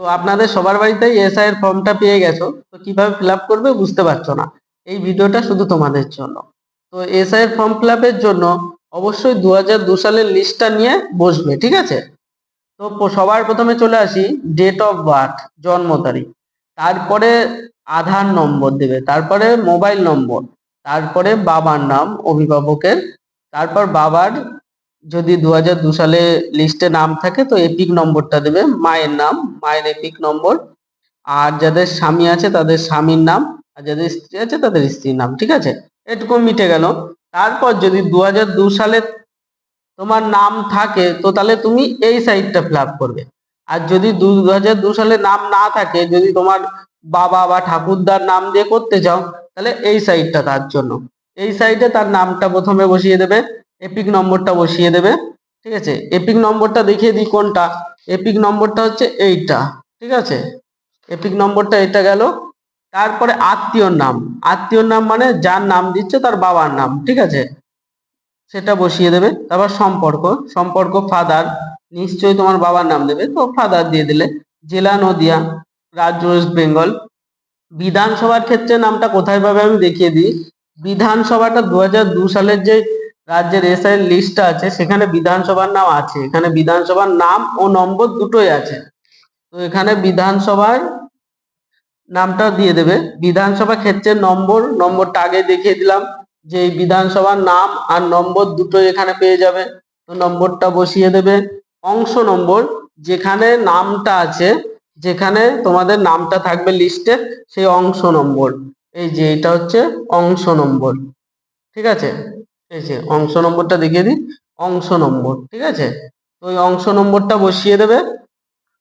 তো আপনাদের সবার বাড়িতেই এসআই এর ফর্মটা পেয়ে গেছো, তো কীভাবে ফিল করবে বুঝতে পারছ না। এই ভিডিওটা শুধু তোমাদের জন্য। তো এসআই এর ফর্ম ফিল জন্য অবশ্যই দু সালের লিস্টটা নিয়ে বসবে, ঠিক আছে? তো সবার প্রথমে চলে আসি ডেট অফ বার্থ জন্ম তারিখ। তারপরে আধার নম্বর দেবে, তারপরে মোবাইল নম্বর, তারপরে বাবার নাম, অভিভাবকের, তারপর বাবার যদি দু সালে লিস্টে নাম থাকে, তো এপিক নম্বরটা দেবে। মায়ের নাম, মায়ের এপিক নম্বর। আর যাদের স্বামী আছে, তাদের স্বামীর নাম। আর যাদের স্ত্রী আছে, তাদের স্ত্রীর নাম, ঠিক আছে? এটুকু মিটে গেল। তারপর যদি দু সালে তোমার নাম থাকে, তো তাহলে তুমি এই সাইডটা ফিল করবে। আর যদি দু সালে নাম না থাকে, যদি তোমার বাবা বা ঠাকুরদার নাম দিয়ে করতে চাও, তাহলে এই সাইডটা তার জন্য। এই সাইডে তার নামটা প্রথমে বসিয়ে দেবে। এপিক নম্বরটা বসিয়ে দেবে, ঠিক আছে? এপিক নম্বরটা দেখিয়ে দিই কোনটা? এপিক নম্বরটা হচ্ছে এইটা, ঠিক আছে? এপিক নম্বরটা এটা গেল। তারপরে আত্মীয়র নাম। আত্মীয়র নাম মানে যার নাম দিচ্ছে তার বাবার নাম, ঠিক আছে? সেটা বসিয়ে দেবে। তারপর সম্পর্ক। সম্পর্ক ফাদার নিশ্চয়ই তোমার বাবার নাম দেবে। তো ফাদার দিয়ে দিলে, জেলা নদিয়া, রাজ্য ওয়েস্ট বেঙ্গল বিধানসভার ক্ষেত্রে নামটা কোথায় পাবে আমি দেখিয়ে দিই। বিধানসভাটা দু সালের যে রাজ্যের এসআই লিস্টটা আছে, সেখানে বিধানসভার নাম আছে। এখানে বিধানসভার নাম ও নম্বর দুটোই আছে। তো এখানে বিধানসভার নামটা দিয়ে দেবে। বিধানসভা ক্ষেত্রের নম্বর, নম্বরটা আগে দেখিয়ে দিলাম যে বিধানসভার নাম আর নম্বর দুটোই এখানে পেয়ে যাবে। তো নম্বরটা বসিয়ে দেবে। অংশ নম্বর, যেখানে নামটা আছে, যেখানে তোমাদের নামটা থাকবে লিস্টে সেই অংশ নম্বর। এই যে এটা হচ্ছে অংশ নম্বর। ঠিক আছে? এই যে অংশ নম্বরটা দেখিয়ে দিই। অংশ নম্বর, ঠিক আছে? তো ওই অংশ নম্বরটা বসিয়ে দেবে।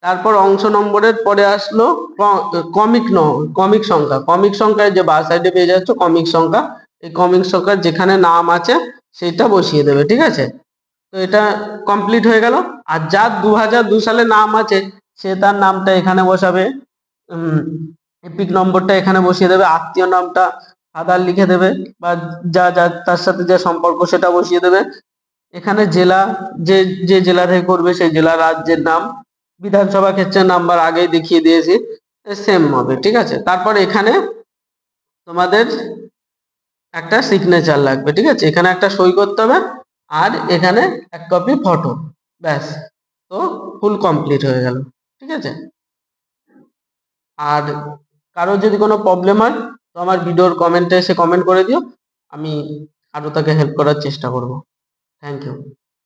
তারপর অংশ নম্বরের পরে আসলো কমিক ন, কমিক সংখ্যা। কমিক সংখ্যায় যে বা সাইডে পেয়ে যাচ্ছ, কমিক সংখ্যা। এই কমিক সংখ্যার যেখানে নাম আছে সেটা বসিয়ে দেবে, ঠিক আছে? তো এটা কমপ্লিট হয়ে গেল। আর যার দু হাজার দু সালে নাম আছে, সে তার নামটা এখানে বসাবে। এপিক নম্বরটা এখানে বসিয়ে দেবে। আত্মীয় নামটা ফাদার লিখে দেবে বা যা যা, তার সাথে যে সম্পর্ক সেটা বসিয়ে দেবে। এখানে জেলা, যে যে জেলা থেকে করবে সেই জেলা রাজ্যের নাম। বিধানসভা ক্ষেত্রের নাম্বার আগেই দেখিয়ে দিয়েছি সেম হবে, ঠিক আছে? তারপর এখানে তোমাদের একটা সিগনেচার লাগবে, ঠিক আছে? এখানে একটা সই করতে হবে আর এখানে এক কপি ফটো ব্যাস। তো ফুল কমপ্লিট হয়ে গেল, ঠিক আছে? আর কারও যদি কোনো প্রবলেম হয় তো আমার ভিডিওর কমেন্টে এসে কমেন্ট করে দিও, আমি আরও তাকে হেল্প করার চেষ্টা করব। Thank you